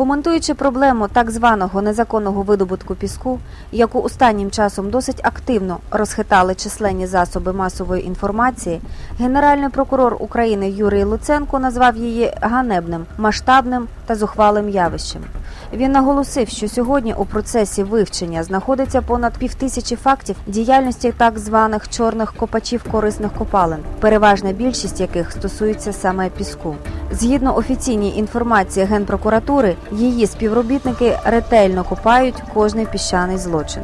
Коментуючи проблему так званого незаконного видобутку піску, яку останнім часом досить активно розхитали численні засоби масової інформації, генеральний прокурор України Юрій Луценко назвав її ганебним, масштабним та зухвалим явищем. Він наголосив, що сьогодні у процесі вивчення знаходиться понад півтисячі фактів діяльності так званих чорних копачів корисних копалин, переважна більшість яких стосується саме піску. Згідно офіційній інформації Генпрокуратури, її співробітники ретельно копають кожний піщаний злочин.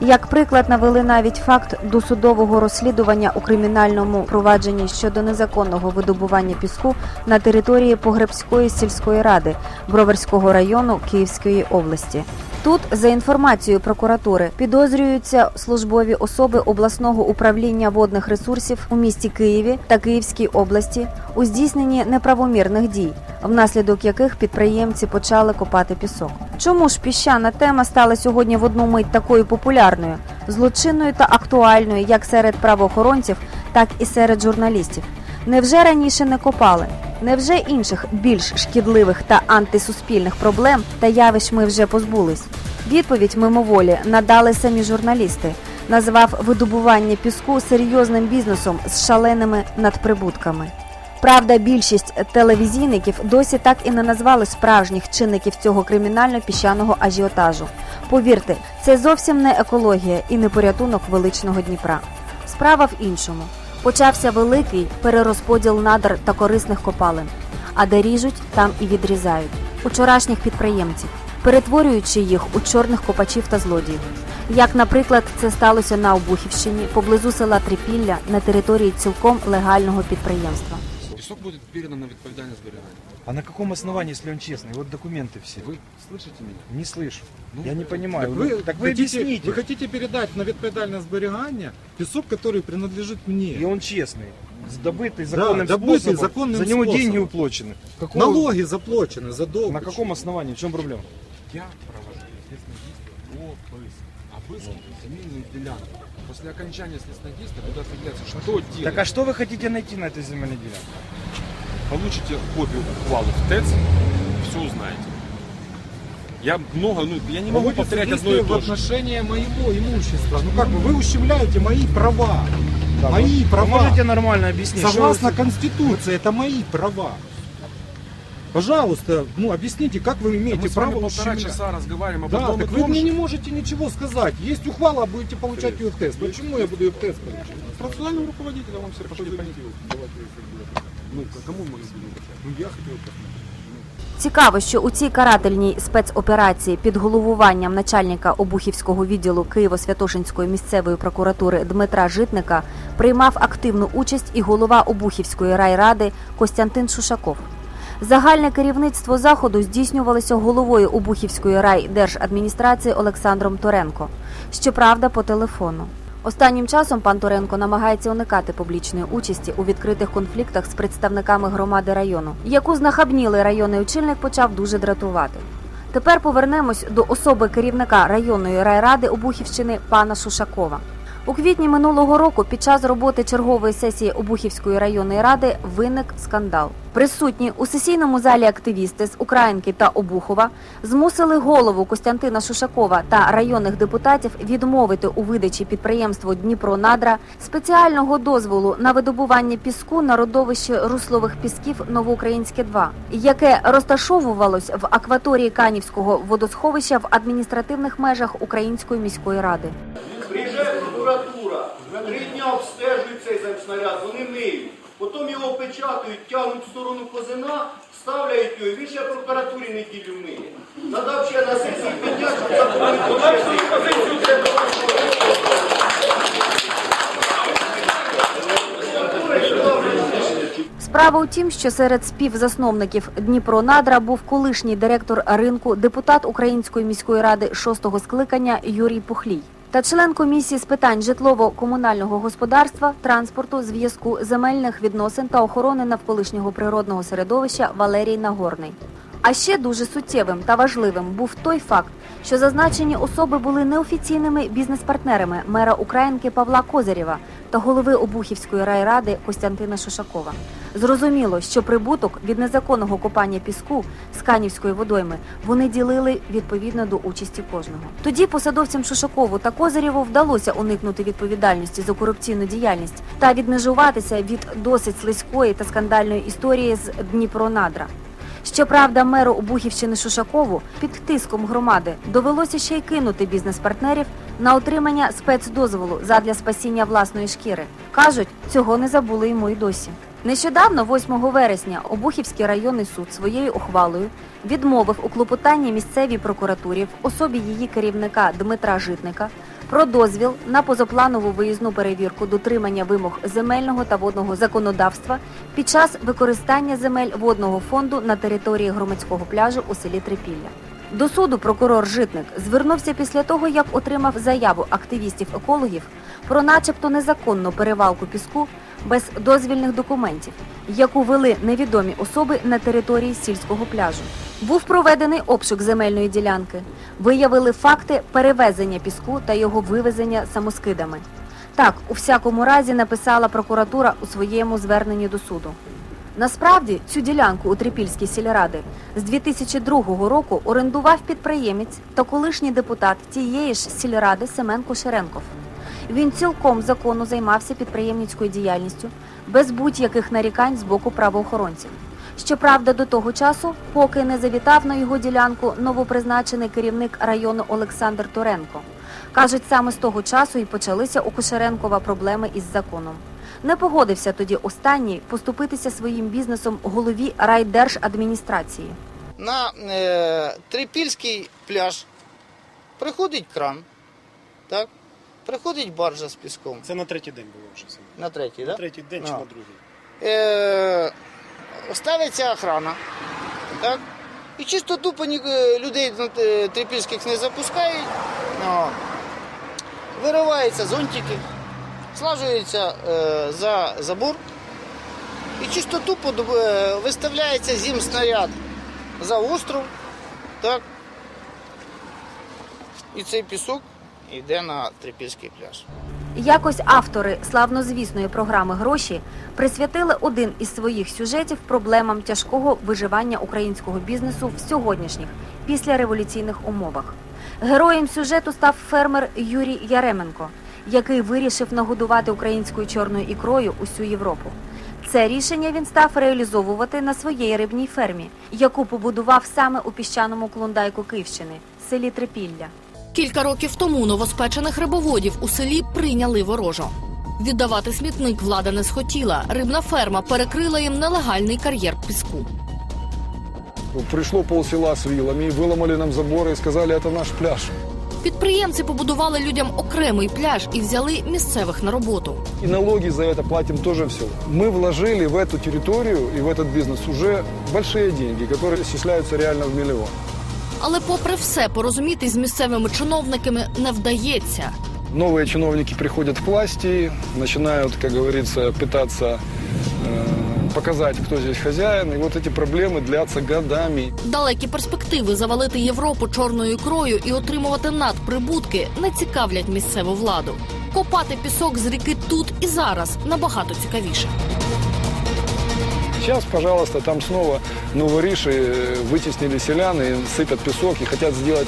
Як приклад навели навіть факт досудового розслідування у кримінальному провадженні щодо незаконного видобування піску на території Погребської сільської ради Броварського району Київської області. Тут, за інформацією прокуратури, підозрюються службові особи обласного управління водних ресурсів у місті Києві та Київській області у здійсненні неправомірних дій, внаслідок яких підприємці почали копати пісок. Чому ж піщана тема стала сьогодні в одну мить такою популярною, злочинною та актуальною як серед правоохоронців, так і серед журналістів? Невже раніше не копали? Невже інших більш шкідливих та антисуспільних проблем та явищ ми вже позбулись? Відповідь мимоволі надали самі журналісти, назвав видобування піску серйозним бізнесом з шаленими надприбутками. Правда, більшість телевізійників досі так і не назвали справжніх чинників цього кримінально-піщаного ажіотажу. Повірте, це зовсім не екологія і не порятунок величного Дніпра. Справа в іншому. Почався великий перерозподіл надр та корисних копалин, а де ріжуть, там і відрізають учорашніх підприємців, перетворюючи їх у чорних копачів та злодіїв. Як, наприклад, це сталося на Обухівщині поблизу села Трипілля на території цілком легального підприємства. Песок будет передан на відповідальність зберігання. А на каком основании, если он честный? Вот документы все. Ви слышите мене? Не слышу. Ну, Я не понимаю. Так Ну, вы, так вы хотите, объясните. Вы хотите передать на відповідальне зберігання песок, который принадлежит мне. И он честный. Добытый законным добытый способом. законным За него способом. деньги уплочены. Какого- Налоги заплачены за долг. На каком основании? В чем проблема? Я провожу следственное действие по обыску. Обыск земельных делянок. После окончания следственного действия туда определяется, что делать. Так а что вы хотите найти на этой земельной делянке? Получите копию ухвалы в ТЭЦ, все узнаете. Я много, ну, я не могу повторять одно и в то же. отношении моего имущества. Ну как бы вы ущемляете мои права. Да, мои вы- права. Вы можете нормально объяснить? что Согласно вы- Конституции, это мои права. Пожалуйста, ну объясните, как вы имеете Мы с вами право полтора ущемлять? часа разговариваем об Да, одном и так вы том мне же. не можете ничего сказать. Есть ухвала, а будете получать ее в тест. Почему я буду ее в тест получать? Процессуального руководителя вам все пошли пойти. Ну, к кому мы извините? Ну я хотел посмотреть. Цікаво, що у цій карательній спецоперації під головуванням начальника Обухівського відділу Києво-Святошинської місцевої прокуратури Дмитра Житника приймав активну участь і голова Обухівської райради Костянтин Шушаков. Загальне керівництво заходу здійснювалося головою Обухівської райдержадміністрації Олександром Торенко. Щоправда, по телефону. Останнім часом пан Торенко намагається уникати публічної участі у відкритих конфліктах з представниками громади району, яку знахабнілий районний очільник почав дуже дратувати. Тепер повернемось до особи керівника районної райради Обухівщини пана Шушакова. У квітні минулого року під час роботи чергової сесії Обухівської районної ради виник скандал. Присутні у сесійному залі активісти з Українки та Обухова змусили голову Костянтина Шушакова та районних депутатів відмовити у видачі підприємству Дніпронадра спеціального дозволу на видобування піску на родовищі руслових пісків Новоукраїнське 2 яке розташовувалось в акваторії Канівського водосховища в адміністративних межах Української міської ради. Цей снаряд, вони миють. Потім його печатають, тягнуть в сторону козина, ставляють його, і він ще прокуратурі неділю миє. Надав ще на сесії підняти, щоб заборонити. Справа у тім, що серед співзасновників Дніпронадра був колишній директор ринку, депутат Української міської ради шостого скликання Юрій Пухлій та член комісії з питань житлово-комунального господарства, транспорту, зв'язку, земельних відносин та охорони навколишнього природного середовища Валерій Нагорний. А ще дуже суттєвим та важливим був той факт, що зазначені особи були неофіційними бізнес-партнерами мера Українки Павла Козирєва та голови Обухівської райради Костянтина Шушакова. Зрозуміло, що прибуток від незаконного копання піску з канівської водойми вони ділили відповідно до участі кожного. Тоді посадовцям Шушакову та Козирєву вдалося уникнути відповідальності за корупційну діяльність та відмежуватися від досить слизької та скандальної історії з Дніпронадра. Щоправда, меру Обухівщини Шушакову під тиском громади довелося ще й кинути бізнес-партнерів на отримання спецдозволу задля спасіння власної шкіри. Кажуть, цього не забули йому й досі. Нещодавно, 8 вересня, Обухівський районний суд своєю ухвалою відмовив у клопотанні місцевій прокуратурі в особі її керівника Дмитра Житника про дозвіл на позапланову виїзну перевірку дотримання вимог земельного та водного законодавства під час використання земель водного фонду на території громадського пляжу у селі Трипілля. До суду прокурор Житник звернувся після того, як отримав заяву активістів-екологів про начебто незаконну перевалку піску без дозвільних документів, яку вели невідомі особи на території сільського пляжу. Був проведений обшук земельної ділянки. Виявили факти перевезення піску та його вивезення самоскидами. Так, у всякому разі написала прокуратура у своєму зверненні до суду. Насправді цю ділянку у Трипільській сільради з 2002 року орендував підприємець та колишній депутат тієї ж сільради Семен Кошеренков. Він цілком законно займався підприємницькою діяльністю без будь-яких нарікань з боку правоохоронців. Щоправда, до того часу, поки не завітав на його ділянку новопризначений керівник району Олександр Туренко. Кажуть, саме з того часу і почалися у Кушеренкова проблеми із законом. Не погодився тоді останній поступитися своїм бізнесом голові райдержадміністрації. на е, Трипільський пляж приходить кран, так? Приходить баржа з піском. Це на третій день було вже. це. На третій, На так? третій день чи на другий. Е, ставиться охрана, так? І чисто тупо ні, е, людей е, трипільських не запускають. О. Вириваються зонтики, слажуються е, за забор. І чисто тупо доб- е, виставляється зім снаряд за остров, так? І цей пісок йде на трипільський пляж. Якось автори славнозвісної програми Гроші присвятили один із своїх сюжетів проблемам тяжкого виживання українського бізнесу в сьогоднішніх післяреволюційних умовах. Героєм сюжету став фермер Юрій Яременко, який вирішив нагодувати українською чорною ікрою усю Європу. Це рішення він став реалізовувати на своїй рибній фермі, яку побудував саме у піщаному клондайку Київщини, селі Трипілля. Кілька років тому новоспечених рибоводів у селі прийняли ворожо. Віддавати смітник влада не схотіла. Рибна ферма перекрила їм нелегальний кар'єр піску. Пришло полсела с вилами, выломали нам заборы и сказали, это наш пляж. Підприємці побудували людям окремий пляж і взяли місцевих на роботу. И налоги за это платим тоже все. Мы вложили в эту территорию и в этот бизнес уже большие деньги, которые исчисляются реально в миллион. Але, попри все, порозумітись з місцевими чиновниками не вдається. Новые чиновники приходят к власти, начинают, как говорится, пытаться э, показать, кто здесь хозяин. И вот эти проблемы длятся годами. Далекі перспективи завалити Європу чорною ікрою і отримувати надприбутки не цікавлять місцеву владу. Копати пісок з ріки тут і зараз набагато цікавіше. Сейчас, пожалуйста, там снова новориши э, вытеснили селян и сыпят песок и хотят сделать,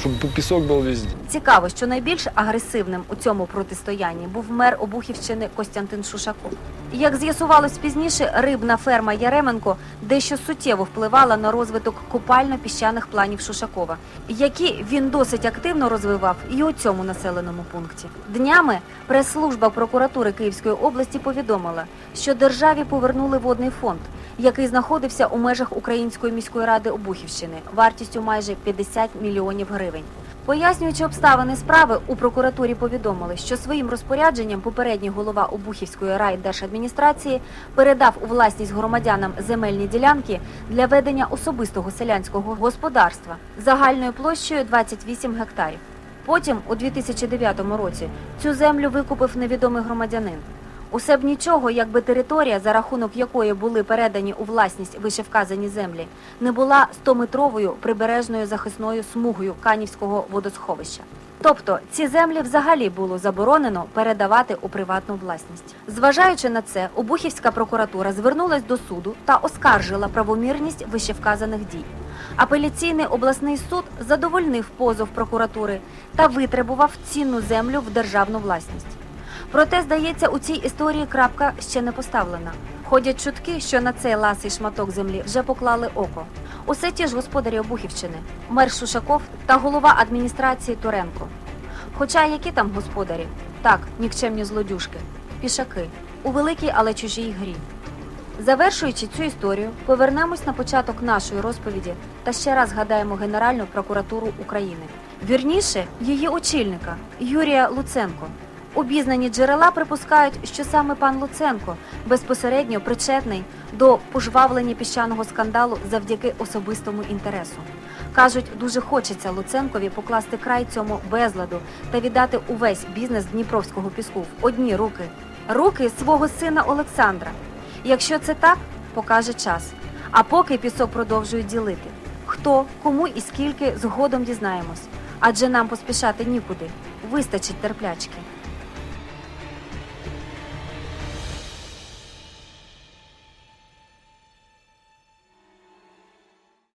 чтобы песок был везде. Цікаво, що найбільш агресивним у цьому протистоянні був мер Обухівщини Костянтин Шушаков. Як з'ясувалось пізніше, рибна ферма Яременко дещо суттєво впливала на розвиток купально-піщаних планів Шушакова, які він досить активно розвивав і у цьому населеному пункті. Днями прес-служба прокуратури Київської області повідомила, що державі повернули водний фонд, який знаходився у межах Української міської ради Обухівщини вартістю майже 50 мільйонів гривень. Пояснюючи обставини справи, у прокуратурі повідомили, що своїм розпорядженням попередній голова Обухівської райдержадміністрації передав у власність громадянам земельні ділянки для ведення особистого селянського господарства загальною площею 28 гектарів. Потім, у 2009 році, цю землю викупив невідомий громадянин. Усе б нічого, якби територія, за рахунок якої були передані у власність вишевказані землі, не була 100-метровою прибережною захисною смугою Канівського водосховища. Тобто ці землі взагалі було заборонено передавати у приватну власність. Зважаючи на це, Обухівська прокуратура звернулась до суду та оскаржила правомірність вищевказаних дій. Апеляційний обласний суд задовольнив позов прокуратури та витребував цінну землю в державну власність. Проте, здається, у цій історії крапка ще не поставлена. Ходять чутки, що на цей ласий шматок землі вже поклали око. Усе ті ж господарі Обухівщини, мер Шушаков та голова адміністрації Туренко. Хоча які там господарі? Так, нікчемні злодюшки, пішаки у великій, але чужій грі. Завершуючи цю історію, повернемось на початок нашої розповіді та ще раз згадаємо Генеральну прокуратуру України. Вірніше, її очільника Юрія Луценко. Обізнані джерела припускають, що саме пан Луценко безпосередньо причетний до пожвавлення піщаного скандалу завдяки особистому інтересу. Кажуть, дуже хочеться Луценкові покласти край цьому безладу та віддати увесь бізнес Дніпровського піску в одні руки руки свого сина Олександра. Якщо це так, покаже час. А поки пісок продовжують ділити. Хто, кому і скільки згодом дізнаємось. Адже нам поспішати нікуди. Вистачить терплячки.